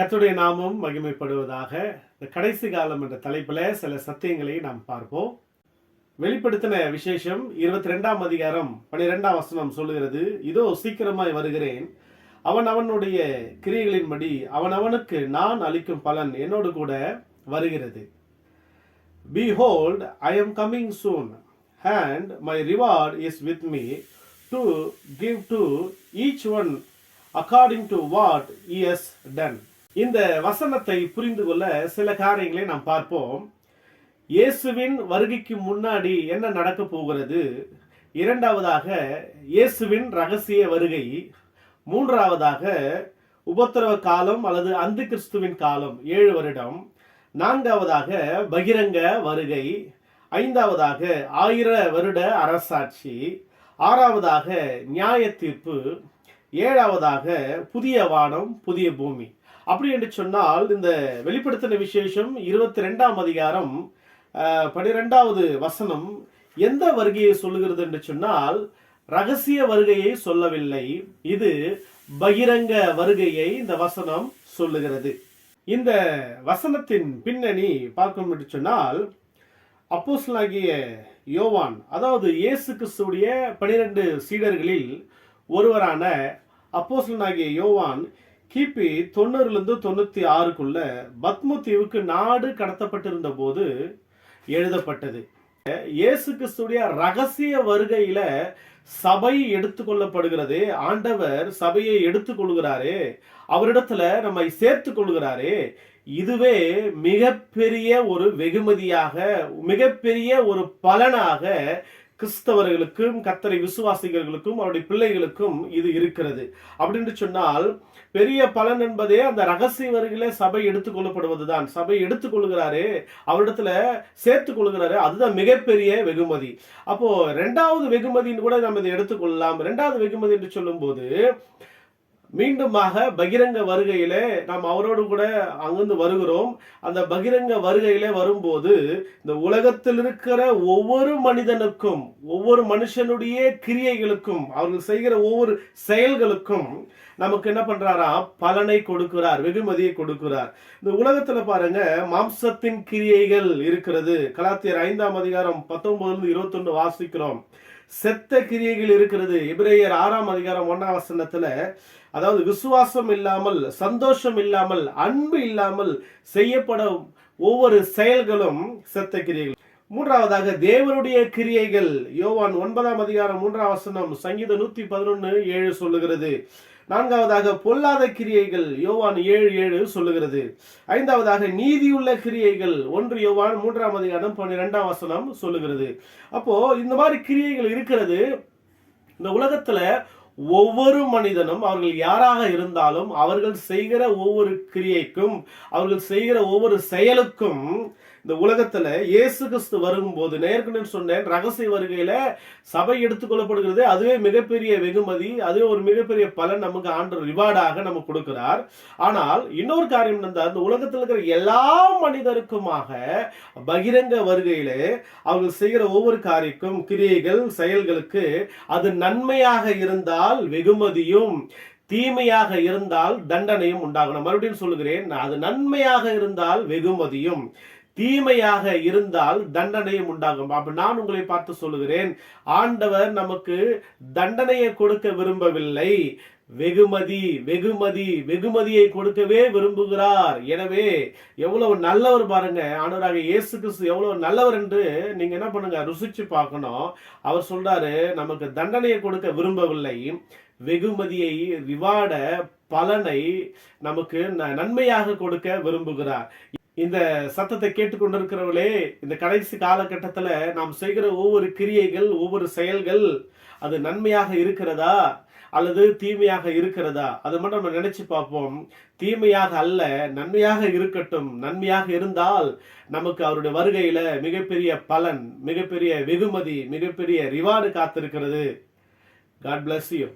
கத்துடைய நாமம் மகிமைப்படுவதாக இந்த கடைசி காலம் என்ற தலைப்பில் சில சத்தியங்களை நாம் பார்ப்போம். வெளிப்படுத்தின விசேஷம் இருபத்தி ரெண்டாம் அதிகாரம் பனிரெண்டாம் வசனம் சொல்லுகிறது இதோ சீக்கிரமாய் வருகிறேன். அவன் அவனுடைய கிரியைகளின்படி அவன் அவனுக்கு நான் அளிக்கும் பலன் என்னோடு கூட வருகிறது. Behold, hold I am coming soon and my reward is me to give to each one according to what he's done இந்த வசனத்தை புரிந்து கொள்ள சில காரியங்களை நாம் பார்ப்போம். இயேசுவின் வருகைக்கு முன்னாடி என்ன நடக்க போகிறது? இரண்டாவதாக இயேசுவின் ரகசிய வருகை. மூன்றாவதாக உபத்திரவ காலம் அல்லது அந்து கிறிஸ்துவின் காலம் ஏழு வருடம். நான்காவதாக பகிரங்க வருகை. ஐந்தாவதாக ஆயிர வருட அரசாட்சி. ஆறாவதாக நியாய தீர்ப்பு ஏழாவதாக புதிய வானம் புதிய பூமி. அப்படி என்று சொன்னால் இந்த வெளிப்படுத்தின விசேஷம் இருபத்தி ரெண்டாம் அதிகாரம் பனிரெண்டாவது வசனம் எந்த வருகையை சொல்லுகிறது என்று சொன்னால் ரகசிய வருகையை சொல்லவில்லை. இது பகிரங்க வருகையை இந்த வசனம் சொல்லுகிறது. இந்த வசனத்தின் பின்னணி பார்க்கணும் என்று சொன்னால் அப்போஸ்லாகிய யோவான் அதாவது இயேசு கிறிஸ்துடைய பனிரெண்டு சீடர்களில் ஒருவரான அப்போஸ்லனாகிய யோவான் கிபி தொண்ணூறுலேருந்து தொண்ணூற்றி ஆறுக்குள்ள பத்மு தீவுக்கு நாடு கடத்தப்பட்டிருந்த போது எழுதப்பட்டது. இயேசு கிறிஸ்துடைய ரகசிய வருகையில சபை எடுத்துக்கொள்ளப்படுகிறது ஆண்டவர் சபையை எடுத்துக்கொள்கிறாரே அவரிடத்துல நம்மை சேர்த்து கொள்கிறாரே இதுவே மிகப்பெரிய ஒரு வெகுமதியாக மிகப்பெரிய ஒரு பலனாக கிறிஸ்தவர்களுக்கும் கத்தரை விசுவாசிகளுக்கும் அவருடைய பிள்ளைகளுக்கும் இது இருக்கிறது. அப்படின்னு சொன்னால் பெரிய பலன் என்பதே அந்த ரகசிய சபை சபை எடுத்துக்கொள்ளப்படுவதுதான் சபை எடுத்துக்கொள்கிறாரே அவரிடத்துல சேர்த்து கொள்கிறாரு அதுதான் மிகப்பெரிய வெகுமதி. அப்போ ரெண்டாவது வெகுமதின்னு கூட நம்ம இதை எடுத்துக்கொள்ளலாம் ரெண்டாவது வெகுமதி என்று சொல்லும்போது மீண்டுமாக பகிரங்க வருகையில நாம் அவரோடு கூட அங்கிருந்து வருகிறோம். அந்த பகிரங்க வருகையில வரும்போது இந்த உலகத்தில் இருக்கிற ஒவ்வொரு மனிதனுக்கும் ஒவ்வொரு மனுஷனுடைய கிரியைகளுக்கும் அவர்கள் செய்கிற ஒவ்வொரு செயல்களுக்கும் நமக்கு என்ன பண்றாரா? பலனை கொடுக்கிறார் வெகுமதியை கொடுக்கிறார். இந்த உலகத்துல பாருங்க மாம்சத்தின் கிரியைகள் இருக்கிறது. கலாத்தியர் ஐந்தாம் அதிகாரம் பத்தொன்பதுல இருந்து இருபத்தொன்னு வாசிக்கிறோம். செத்த கிரியைகள் இருக்கிறது. இப்ரேயர் ஆறாம் அதிகாரம் ஒன்னாம் வசனத்துல அதாவது விசுவாசம் இல்லாமல் சந்தோஷம் இல்லாமல் அன்பு இல்லாமல் செய்யப்படும் ஒவ்வொரு செயல்களும் செத்த கிரியைகள். மூன்றாவதாக தேவனுடைய கிரியைகள். யோவான் ஒன்பதாம் அதிகாரம் மூன்றாம் வசனம் சங்கீதம் நூத்தி பதினொன்னு ஏழு சொல்லுகிறது. நான்காவதாக பொல்லாத கிரியைகள். யோவான் ஏழு ஏழு சொல்லுகிறது. ஐந்தாவதாக நீதியுள்ள கிரியைகள். ஒன்று யோவான் மூன்றாம் அதிகாரம் பன்னிரெண்டாம் வசனம் சொல்லுகிறது. அப்போ இந்த மாதிரி கிரியைகள் இருக்கிறது. இந்த உலகத்துல ஒவ்வொரு மனிதனும் அவர்கள் யாராக இருந்தாலும் அவர்கள் செய்கிற ஒவ்வொரு கிரியைக்கும் அவர்கள் செய்கிற ஒவ்வொரு செயலுக்கும் இந்த உலகத்துல இயேசு கிறிஸ்து வரும்போது நேர்கடன் சொன்னேன் ரகசிய வருகையில சபை எடுத்துக்கொள்ளப்படுகிறது அதுவே மிகப்பெரிய வெகுமதி அதுவே ஒரு மிகப்பெரிய பலன் நமக்கு ஆண்டு ரிவார்டாக நமக்கு கொடுக்கிறார். ஆனால் இன்னொரு காரியம் என்னன்னா இந்த உலகத்தில் இருக்கிற எல்லா மனிதருக்குமாக பகிரங்க வருகையிலே அவர்கள் செய்கிற ஒவ்வொரு காரியக்கும் கிரியைகள் செயல்களுக்கு அது நன்மையாக இருந்தால் வெகுமதியும் தீமையாக இருந்தால் தண்டனையும் உண்டாகணும். மறுபடியும் சொல்லுகிறேன் அது நன்மையாக இருந்தால் வெகுமதியும் தீமையாக இருந்தால் தண்டனையும் உண்டாகும். அப்ப நான் உங்களை பார்த்து சொல்லுகிறேன் ஆண்டவர் நமக்கு தண்டனையை கொடுக்க விரும்பவில்லை. வெகுமதி வெகுமதி வெகுமதியை கொடுக்கவே விரும்புகிறார். எனவே எவ்வளவு நல்லவர் பாருங்க. ஆனவராக இயேசு கிறிஸ்து எவ்வளவு நல்லவர் என்று நீங்க என்ன பண்ணுங்க? ருசிச்சு பார்க்கணும். அவர் சொல்றாரு நமக்கு தண்டனையை கொடுக்க விரும்பவில்லை. வெகுமதியை விவாட பலனை நமக்கு ந- நன்மையாக கொடுக்க விரும்புகிறார். இந்த சத்தத்தை கேட்டுக்கொண்டிருக்கிறவர்களே இந்த கடைசி காலகட்டத்தில் நாம் செய்கிற ஒவ்வொரு கிரியைகள் ஒவ்வொரு செயல்கள் அது நன்மையாக இருக்கிறதா அல்லது தீமையாக இருக்கிறதா? அது மட்டும் நம்ம நினைச்சு பார்ப்போம். தீமையாக அல்ல நன்மையாக இருக்கட்டும். நன்மையாக இருந்தால் நமக்கு அவருடைய வருகையில மிகப்பெரிய பலன் மிகப்பெரிய வெகுமதி மிகப்பெரிய ரிவார்டு காத்திருக்கிறது. God bless you